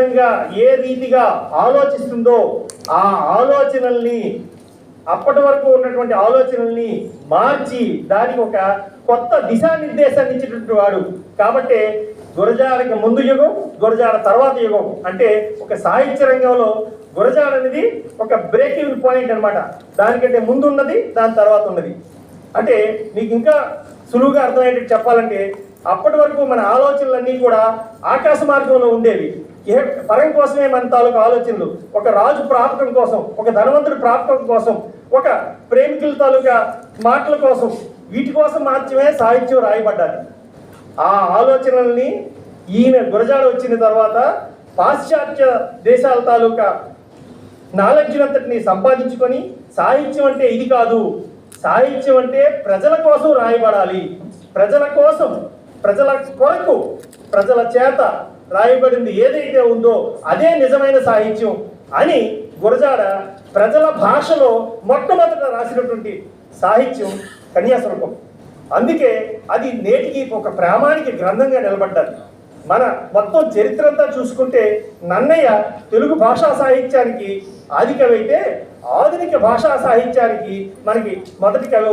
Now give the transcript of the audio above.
విధంగా ఏ రీతిగా ఆలోచిస్తుందో ఆ ఆలోచనల్ని అప్పటి వరకు ఉన్నటువంటి ఆలోచనల్ని మార్చి దానికి ఒక కొత్త దిశానిర్దేశాన్ని ఇచ్చినటువంటి వాడు. కాబట్టి గురజాడకి ముందు యుగం గురజాడ తర్వాత యుగం. అంటే ఒక సాహిత్య రంగంలో గురజాడ అనేది ఒక బ్రేకింగ్ పాయింట్ అనమాట దానికంటే ముందు ఉన్నది దాని తర్వాత ఉన్నది. అంటే మీకు ఇంకా సులువుగా అర్థమయ్యేటట్టు చెప్పాలంటే అప్పటి వరకు మన ఆలోచనలన్నీ కూడా ఆకాశ మార్గంలో ఉండేవి. ఏ పరం కోసమే మన తాలూకు ఆలోచనలు. ఒక రాజు ప్రాపకం కోసం ఒక ధనవంతుడి ప్రాపకం కోసం ఒక ప్రేమికుల తాలూకా మాటల కోసం వీటి కోసం మాత్రమే సాహిత్యం రాయబడ్డాలి ఆ ఆలోచనల్ని ఈయన గురజాడ వచ్చిన తర్వాత పాశ్చాత్య దేశాల తాలూకా నాలెడ్జ్ అంతటిని సంపాదించుకొని సాహిత్యం అంటే ఇది కాదు. సాహిత్యం అంటే ప్రజల కోసం రాయబడాలి. ప్రజల కోసం ప్రజల కొరకు ప్రజల చేత రాయబడింది ఏదైతే ఉందో అదే నిజమైన సాహిత్యం అని గురజాడ ప్రజల భాషలో మొట్టమొదట రాసినటువంటి సాహిత్యం కన్యాశుల్కం అందుకే అది నేటికి ఒక ప్రామాణిక గ్రంథంగా నిలబడ్డారు మన మొత్తం చరిత్ర అంతా చూసుకుంటే నన్నయ్య తెలుగు భాషా సాహిత్యానికి ఆది కవి అయితే ఆధునిక భాషా సాహిత్యానికి మనకి మొదటి కవి